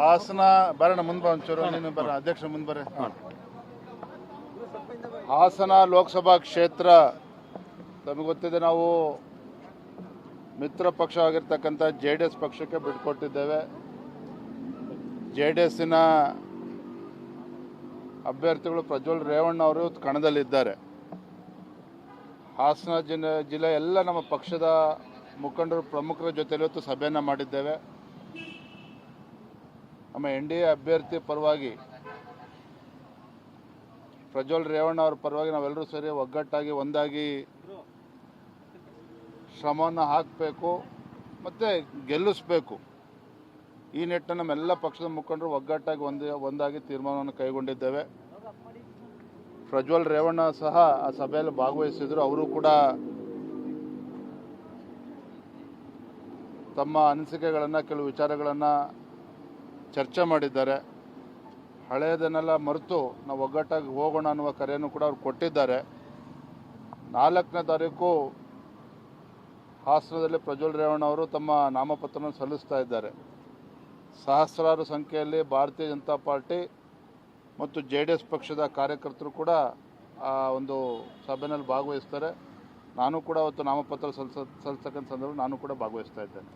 ಹಾಸನ ಬರೋಣ ಮುಂದೆ ಒಂಚೂರು ನೀನು ಬರ ಅಧ್ಯಕ್ಷ ಮುಂದೆ ಬರ್ರಿ ಹಾಸನ ಲೋಕಸಭಾ ಕ್ಷೇತ್ರ ತಮಗೆ ಗೊತ್ತಿದೆ ನಾವು ಮಿತ್ರ ಪಕ್ಷವಾಗಿರ್ತಕ್ಕಂಥ ಜೆ ಡಿ ಎಸ್ ಪಕ್ಷಕ್ಕೆ ಬಿಟ್ಕೊಟ್ಟಿದ್ದೇವೆ. ಜೆ ಡಿ ಎಸ್ಸಿನ ಅಭ್ಯರ್ಥಿಗಳು ಪ್ರಜ್ವಲ್ ರೇವಣ್ಣ ಅವರು ಕಣದಲ್ಲಿದ್ದಾರೆ. ಹಾಸನ ಜಿಲ್ಲೆ ಜಿಲ್ಲೆ ಎಲ್ಲ ನಮ್ಮ ಪಕ್ಷದ ಮುಖಂಡರು ಪ್ರಮುಖರ ಜೊತೆಲಿ ಇವತ್ತು ಸಭೆಯನ್ನು ಮಾಡಿದ್ದೇವೆ. ನಮ್ಮ ಎನ್ ಡಿ ಎ ಅಭ್ಯರ್ಥಿ ಪರವಾಗಿ ಪ್ರಜ್ವಲ್ ರೇವಣ್ಣ ಅವ್ರ ಪರವಾಗಿ ನಾವೆಲ್ಲರೂ ಸೇರಿ ಒಗ್ಗಟ್ಟಾಗಿ ಒಂದಾಗಿ ಶ್ರಮವನ್ನು ಹಾಕಬೇಕು ಮತ್ತು ಗೆಲ್ಲಿಸ್ಬೇಕು. ಈ ನಿಟ್ಟಿನಲ್ಲಿ ನಮ್ಮೆಲ್ಲ ಪಕ್ಷದ ಮುಖಂಡರು ಒಗ್ಗಟ್ಟಾಗಿ ಒಂದು, ಒಂದಾಗಿ ತೀರ್ಮಾನವನ್ನು ಕೈಗೊಂಡಿದ್ದೇವೆ. ಪ್ರಜ್ವಲ್ ರೇವಣ್ಣ ಸಹ ಆ ಸಭೆಯಲ್ಲಿ ಭಾಗವಹಿಸಿದರು. ಅವರು ಕೂಡ ತಮ್ಮ ಅನಿಸಿಕೆಗಳನ್ನು, ಕೆಲವು ವಿಚಾರಗಳನ್ನು ಚರ್ಚೆ ಮಾಡಿದ್ದಾರೆ. ಹಳೆಯದನ್ನೆಲ್ಲ ಮರೆತು ನಾವು ಒಗ್ಗಟ್ಟಾಗಿ ಹೋಗೋಣ ಅನ್ನುವ ಕರೆಯನ್ನು ಕೂಡ ಅವ್ರು ಕೊಟ್ಟಿದ್ದಾರೆ. ನಾಲ್ಕನೇ ತಾರೀಕು ಹಾಸನದಲ್ಲಿ ಪ್ರಜ್ವಲ್ ರೇವಣ್ಣ ಅವರು ತಮ್ಮ ನಾಮಪತ್ರವನ್ನು ಸಲ್ಲಿಸ್ತಾ ಇದ್ದಾರೆ. ಸಹಸ್ರಾರು ಸಂಖ್ಯೆಯಲ್ಲಿ ಭಾರತೀಯ ಜನತಾ ಪಾರ್ಟಿ ಮತ್ತು ಜೆ ಡಿ ಎಸ್ ಪಕ್ಷದ ಕಾರ್ಯಕರ್ತರು ಕೂಡ ಆ ಒಂದು ಸಭೆಯಲ್ಲಿ ಭಾಗವಹಿಸ್ತಾರೆ. ನಾನು ಕೂಡ ಅವತ್ತು ನಾಮಪತ್ರ ಸಲ್ಲಿಸ ಸಲ್ಲಿಸ್ತಕ್ಕಂಥ ಸಂದರ್ಭ ನಾನು ಕೂಡ ಭಾಗವಹಿಸ್ತಾ ಇದ್ದೇನೆ.